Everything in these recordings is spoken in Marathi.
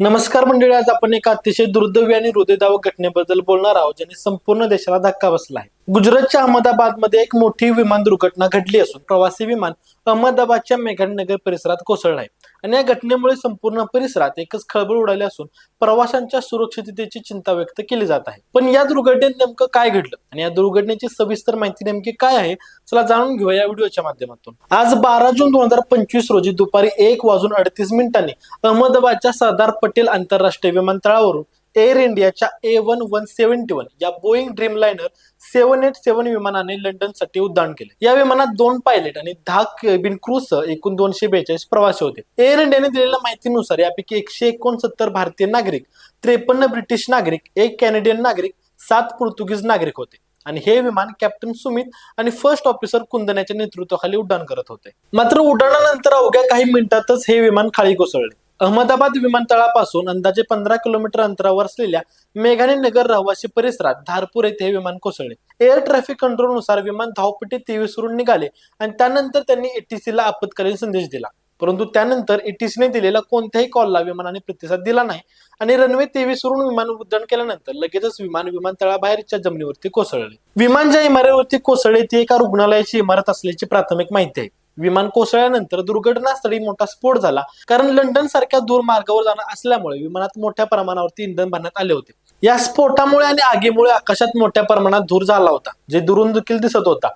नमस्कार मंडळी आज आपण एका अतिशय दुर्दैवी आणि हृदयदावक घटनेबद्दल बोलणार आहोत ज्याने संपूर्ण देशाला धक्का बसला आहे. गुजरातच्या अहमदाबादमध्ये एक मोठी विमान दुर्घटना घडली असून प्रवासी विमान अहमदाबादच्या मेघानगर परिसरात कोसळलं आहे आणि या घटनेमुळे संपूर्ण परिसरात एकच खळबळ उडाली असून प्रवाशांच्या सुरक्षिततेची चिंता व्यक्त केली जात आहे. पण या दुर्घटनेत नेमकं काय घडलं? आणि या दुर्घटनेची सविस्तर माहिती नेमकी काय आहे? चला जाणून घेऊया या व्हिडिओच्या माध्यमातून. आज बारा जून दोन हजार पंचवीस रोजी दुपारी एक वाजून अडतीस मिनिटांनी अहमदाबादच्या सरदार पटेल आंतरराष्ट्रीय विमानतळावरून एअर इंडियाच्या A one one seventy one या Boeing Dreamliner seven eight seven विमानाने लंडनसाठी उड्डाण केले. या विमानात दोन पायलट आणि दहा केबिन क्रूसह एकूण दोनशे बेचाळीस प्रवासी होते. एअर इंडियाने दिलेल्या माहितीनुसार यापैकी एकशे एकोणसत्तर भारतीय नागरिक त्रेपन्न ब्रिटिश नागरिक एक कॅनेडियन नागरिक सात पोर्तुगीज नागरिक होते. आणि हे विमान कॅप्टन सुमित आणि फर्स्ट ऑफिसर कुंदन्याच्या नेतृत्वाखाली उड्डाण करत होते. मात्र उड्डाणानंतर अवघ्या काही मिनिटातच हे विमान खाली कोसळले. अहमदाबाद विमानतळापासून अंदाजे पंधरा किलोमीटर अंतरावर असलेल्या मेघाने नगर रहिवासी परिसरात धारपूर येथे हे विमान कोसळले. एअर ट्रॅफिक कंट्रोलनुसार विमान धावपट्टी तेवीस वरून निघाले आणि त्यानंतर त्यांनी एटीसीला आपत्कालीन संदेश दिला. परंतु त्यानंतर एटीसीने दिलेला कोणत्याही कॉलला विमानाने प्रतिसाद दिला नाही आणि रनवे तेवीस वरून विमान उड्डाण केल्यानंतर लगेचच विमान विमानतळाबाहेरच्या जमिनीवरती कोसळले. विमान ज्या इमारतीवरती कोसळले ती एका रुग्णालयाची इमारत असल्याची प्राथमिक माहिती आहे. विमान कोसळल्यानंतर दुर्घटनास्थळी मोठा स्फोट झाला. कारण लंडन सारख्या दूर मार्गावर जाणार असल्यामुळे विमानात मोठ्या प्रमाणावरती इंधन भरण्यात आले होते. या स्फोटामुळे आणि आगीमुळे आकाशात मोठ्या प्रमाणात धूर झाला होता जे दुरून देखील दिसत होता.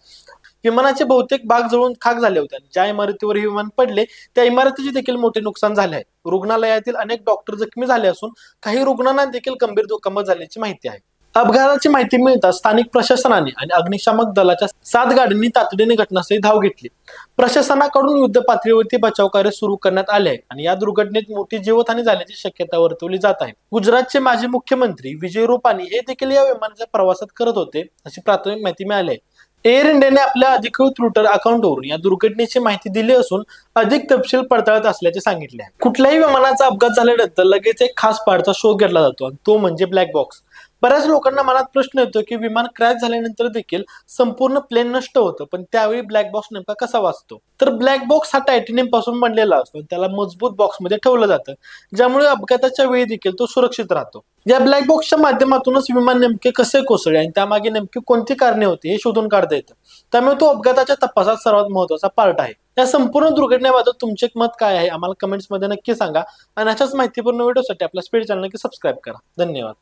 विमानाचे बहुतेक भाग जळून खाक झाले होते ज्या इमारतीवर हे विमान पडले त्या इमारतीचे देखील मोठे नुकसान झाले आहे. रुग्णालयातील अनेक डॉक्टर जखमी झाले असून काही रुग्णांना देखील गंभीर दुखापत झाल्याची माहिती आहे. अपघाताची माहिती मिळताच स्थानिक प्रशासनाने आणि अग्निशामक दलाच्या सात गाड्यांनी तातडीने घटनास्थळी धाव घेतली. प्रशासनाकडून युद्ध पातळीवरती बचाव कार्य सुरू करण्यात आले आहे आणि या दुर्घटनेत मोठी जीवितहानी झाल्याची शक्यता वर्तवली जात आहे. गुजरातचे माजी मुख्यमंत्री विजय रुपानी हे देखील या विमानाच्या प्रवासात करत होते अशी प्राथमिक माहिती मिळाली आहे. एअर इंडियाने आपल्या अधिकृत ट्विटर अकाउंटवरून या दुर्घटनेची माहिती दिली असून अधिक तपशील पडताळत असल्याचे सांगितले कुठल्याही विमानाचा अपघात झाल्यानंतर लगेच एक खास पार्टचा शोध घेतला जातो आणि तो म्हणजे ब्लॅक बॉक्स. बऱ्याच लोकांना मनात प्रश्न येतो की विमान क्रॅश झाल्यानंतर देखील संपूर्ण प्लेन नष्ट होतं पण त्यावेळी ब्लॅक बॉक्स नेमका कसा वाचतो? तर ब्लॅक बॉक्स हा टायटेनियमपासून बनलेला असतो त्याला मजबूत बॉक्समध्ये ठेवलं जातं ज्यामुळे अपघाताच्या वेळी देखील तो सुरक्षित राहतो. या ब्लॅक बॉक्सच्या माध्यमातूनच विमान नेमके कसे कोसळले आणि त्यामागे नेमकी कोणती कारणे होती हे शोधून काढता येतं. त्यामुळे तो अपघाताच्या तपासात सर्वात महत्त्वाचा पार्ट आहे. या संपूर्ण दुर्घटनेबाबत तुमचे मत काय आहे आम्हाला कमेंट्समध्ये नक्की सांगा आणि अशाच माहितीपूर्ण व्हिडिओसाठी आपल्या स्पीड चॅनल नक्की सबस्क्राईब करा. धन्यवाद.